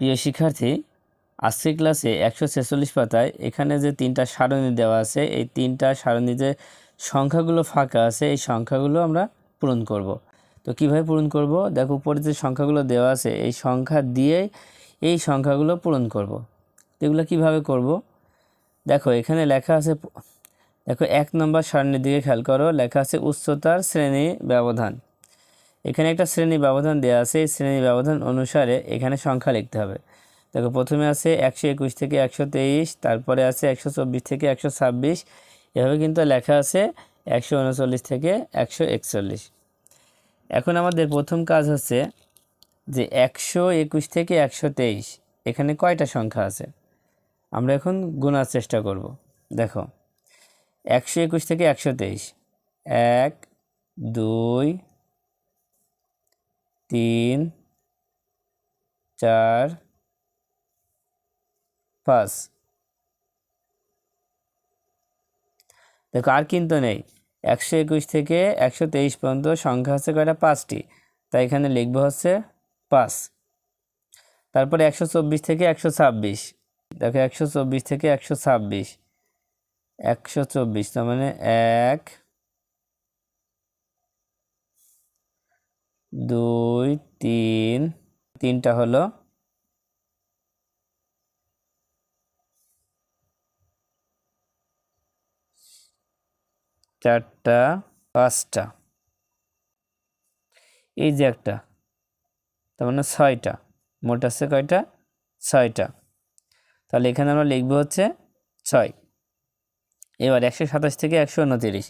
প্রিয় শিক্ষার্থী, আজকের ক্লাসে একশো ছেচল্লিশ পাতায় এখানে যে তিনটা সারণী দেওয়া আছে, এই তিনটা সারণীতে সংখ্যাগুলো ফাঁকা আছে, এই সংখ্যাগুলো আমরা পূরণ করব। তো কীভাবে পূরণ করব? দেখো, উপরে যে সংখ্যাগুলো দেওয়া আছে, এই সংখ্যা দিয়ে এই সংখ্যাগুলো পূরণ করব। এগুলো কীভাবে করব? দেখো, এখানে লেখা আছে, দেখো, এক নম্বর সারণীর দিকে খেয়াল করো, লেখা আছে উচ্চতার শ্রেণি ব্যবধান। এখানে একটা শ্রেণি ব্যবধান দেওয়া আছে, এই শ্রেণি ব্যবধান অনুসারে এখানে সংখ্যা লিখতে হবে। দেখো, প্রথমে আছে একশো একুশ থেকে একশো তেইশ, তারপরে আছে একশো চব্বিশ থেকে একশো ছাব্বিশ, এভাবে কিন্তু লেখা আছে একশো উনচল্লিশ থেকে একশো একচল্লিশ। এখন আমাদের প্রথম কাজ হচ্ছে যে একশো একুশ থেকে একশো তেইশ, এখানে কয়টা সংখ্যা আছে? আমরা এখন গোনার চেষ্টা করব। দেখো, একশো একুশ থেকে একশো তেইশ, এক, দুই তিন, চার, পাঁচ। দেখো, আর কিন্তু নেই। একশো একুশ থেকে একশো তেইশ পর্যন্ত সংখ্যা হচ্ছে কয়টা? পাঁচটি। তাই এখানে লিখব হচ্ছে পাঁচ। তারপরে একশো চব্বিশ থেকে একশো ছাব্বিশ। দেখো, একশো চব্বিশ থেকে একশো ছাব্বিশ। একশো চব্বিশ, তার মানে এক, দুই তিন, তিনটা হলো চারটা, পাঁচটা। এই যে একটা, তার মানে ছয়টা। মোট আছে কয়টা? ছয়টা। তাহলে এখানে আমরা লিখব হচ্ছে ছয়। এবার একশো সাতাশ থেকে একশো উনতিরিশ।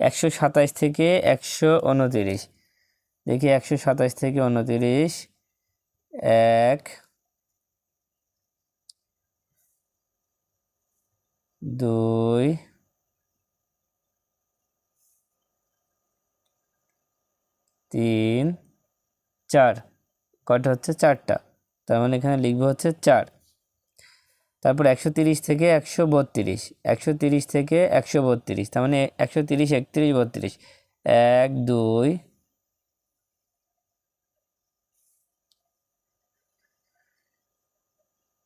একশো সাতাশ থেকে একশো উনতিরিশ। দেখি একশো সাতাশ থেকে উনতিরিশ। এক, দুই, তিন, চার। কয়টা হচ্ছে? চারটা। তার মানে এখানে লিখব হচ্ছে চার। তারপর একশো তিরিশ থেকে একশো বত্রিশ। একশো তিরিশ থেকে একশো বত্রিশ। তার মানে একশো তিরিশ, একত্রিশ, বত্রিশ। এক, দুই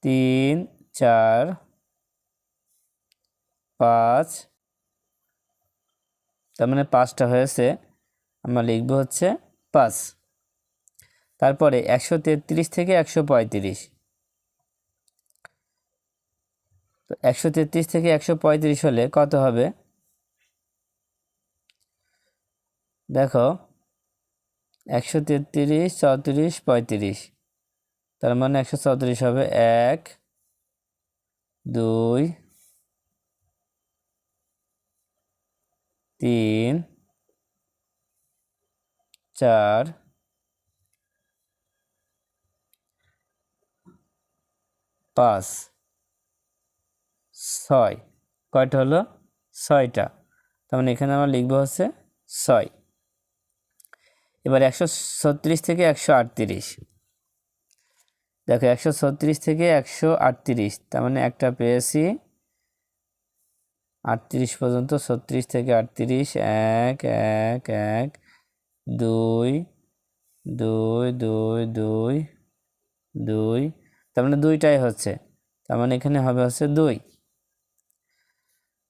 তিন, চার, পাঁচ। তার মানে পাঁচটা হয়েছে। আমরা লিখব হচ্ছে পাঁচ। তারপরে একশো তেত্রিশ থেকে একশো পঁয়ত্রিশ। তো একশো তেত্রিশ থেকে একশো পঁয়ত্রিশ হলে কত হবে? দেখো, একশো তেত্রিশ, চৌত্রিশ, পঁয়ত্রিশ। তার মানে একশো চৌত্রিশ হবে এক, দুই, তিন, চার, পাঁচ, ছয়। কয়টা হলো? ছয়টা। তার মানে এখানে আমরা লিখব হচ্ছে ছয়। এবার একশো ছত্রিশ থেকে একশো আটত্রিশ। দেখো একশো ছত্রিশ থেকে একশো আটত্রিশ, তার মানে একটা পেয়েছি আটত্রিশ পর্যন্ত, ছত্রিশ থেকে আটত্রিশ, এক এক এক, দুই দুই দুই দুই দুই, তার মানে দুইটাই হচ্ছে, তার মানে এখানে হবে হচ্ছে দুই।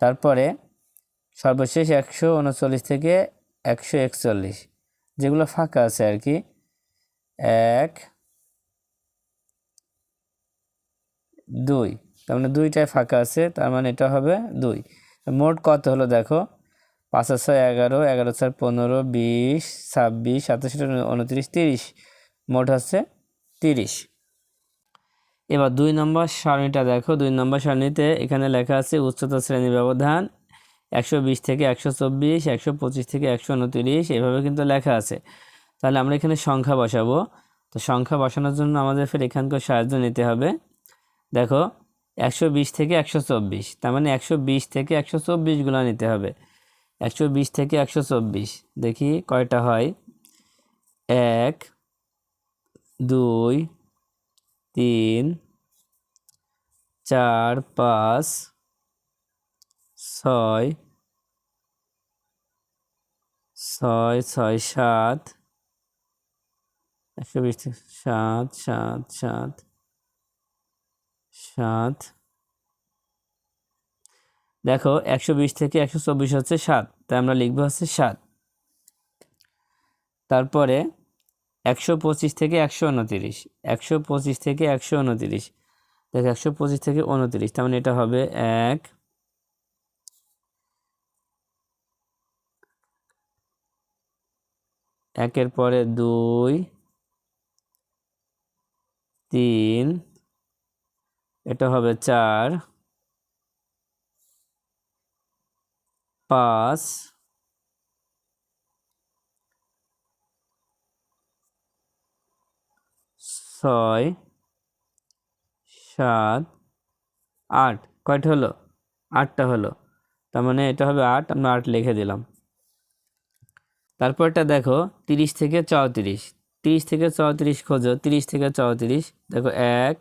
তারপরে সর্বশেষ একশো উনচল্লিশ থেকে একশো একচল্লিশ, যেগুলো ফাঁকা আছে আর কি, এক দুই। তার মানে দুইটাই ফাঁকা আছে, তার মানে এটা হবে দুই। মোট কত হলো দেখো? পাঁচ ছয় এগারো এগারো চার পনেরো, বিশ, ছাব্বিশ, সাতাশ উনত্রিশ, তিরিশ। মোট হচ্ছে তিরিশ। এবার দুই নম্বর সারণীটা দেখো। দুই নম্বর সারণীতে এখানে লেখা আছে উচ্চতা শ্রেণি ব্যবধান একশো বিশ থেকে একশো চব্বিশ, একশো পঁচিশ থেকে একশো উনত্রিশ, এভাবে কিন্তু লেখা আছে। তাহলে আমরা এখানে সংখ্যা বসাবো। তো সংখ্যা বসানোর জন্য আমাদের ফের এখানকার সাহায্য নিতে হবে। দেখো, একশো বিশ থেকে একশো চব্বিশ, তার মানে একশো বিশ থেকে একশো চব্বিশগুলো নিতে হবে। একশো বিশ থেকে একশো চব্বিশ, দেখি কয়টা হয়? এক, দুই, তিন, চার, পাঁচ, ছয় ছয় ছয়, সাত, একশো বিশ সাত সাত সাত। সাত। দেখো, একশো বিশ থেকে একশো চব্বিশ হচ্ছে সাত, তাই আমরা লিখব হচ্ছে সাত। তারপরে একশো পঁচিশ থেকে একশো উনতিরিশ, একশো পঁচিশ থেকে একশো উনতিরিশ, দেখো একশো পঁচিশ থেকে উনতিরিশ, তার মানে এটা হবে এক। একের পরে দুই, তিন এটা হবে চার, পাঁচ, ছয়, সাত, আট। কয়টা হলো? আটটা হলো। তার মানে এটা হবে আট, আমরা আট লিখে দিলাম। তারপরটা দেখো, তিরিশ থেকে চৌত্রিশ। তিরিশ থেকে চৌত্রিশ খোঁজো। তিরিশ থেকে চৌত্রিশ। দেখো, এক,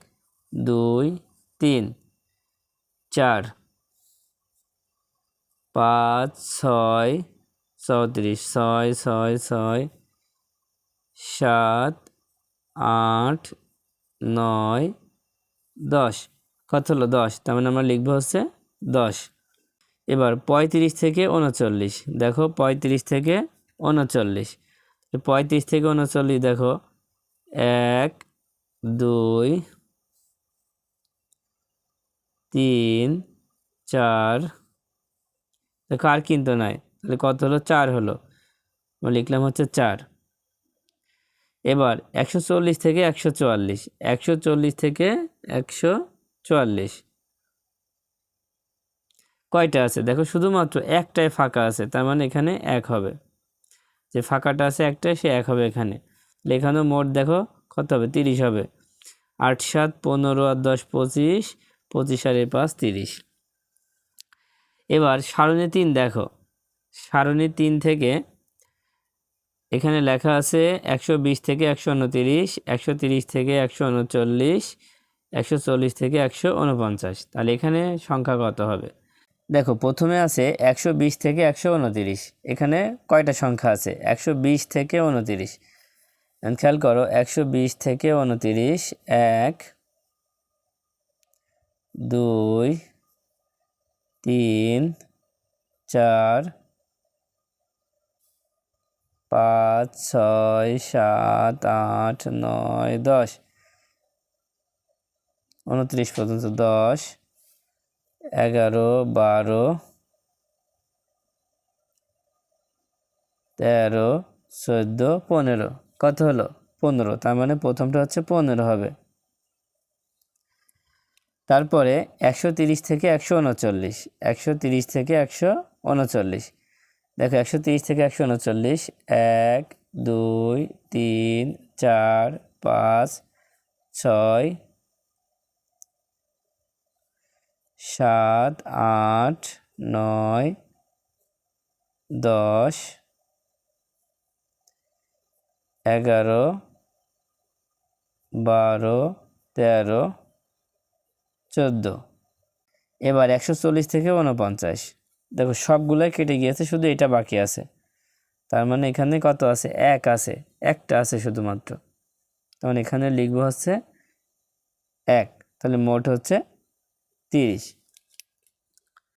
দুই তিন, চার, পাঁচ, ছয়, চৌত্রিশ, ছয় ছয় ছয়, সাত, আট, নয়, দশ। কত হলো দশ? তার মানে আমরা লিখব হচ্ছে দশ। এবার পঁয়ত্রিশ থেকে উনচল্লিশ। দেখো পঁয়ত্রিশ থেকে উনচল্লিশ। পঁয়ত্রিশ থেকে উনচল্লিশ দেখো, এক, দুই তিন, চার। দেখো আর কিন্তু নাই। তাহলে কত হলো? চার হলো। লিখলাম হচ্ছে চার। এবার একশো চল্লিশ থেকে একশো চুয়াল্লিশ। একশো চল্লিশ থেকে একশো চুয়াল্লিশ। কয়টা আছে? দেখো শুধুমাত্র একটাই ফাঁকা আছে। তার মানে এখানে এক হবে। যে ফাঁকাটা আছে একটাই, সে এক হবে এখানে। এখানেও মোট দেখো কত হবে? তিরিশ হবে। আট, সাত, পনেরো আর দশ, পঁচিশ। পঁচিশ আর পাঁচ, তিরিশ। এবার সারণী তিন দেখো। সারণী তিন থেকে এখানে লেখা আছে একশো বিশ থেকে একশো উনতিরিশ, একশো তিরিশ থেকে একশো উনচল্লিশ, একশো চল্লিশ থেকে একশো উনপঞ্চাশ। তাহলে এখানে সংখ্যা কত হবে? দেখো, প্রথমে আছে একশো বিশ থেকে একশো উনতিরিশ। এখানে কয়টা সংখ্যা আছে? একশো বিশ থেকে উনতিরিশ। খেয়াল করো, একশো বিশ থেকে উনতিরিশ, এক দুই, তিন, চার, পাঁচ, ছয়, সাত, আট, নয়, দশ। উনত্রিশ পর্যন্ত দশ, এগারো, বারো, তেরো, চোদ্দ, পনেরো। কত হলো? পনেরো। তার মানে প্রথমটা হচ্ছে পনেরো হবে। তারপরে একশো তিরিশ থেকে একশো উনচল্লিশ, একশো তিরিশ থেকে একশো উনচল্লিশ। দেখো একশো তিরিশ থেকে একশো উনচল্লিশ, এক, দুই, তিন, চার, পাঁচ, ছয়, সাত, আট, নয়, দশ, এগারো, বারো, তেরো চোদ্দ। এবার একশো চল্লিশ থেকে উনপঞ্চাশ দেখো, সবগুলোই কেটে গিয়েছে, শুধু এটা বাকি আছে। তার মানে এখানে কত আছে? এক আছে। একটা আছে শুধুমাত্র। তখন এখানে লিখব হচ্ছে এক। তাহলে মোট হচ্ছে তিরিশ।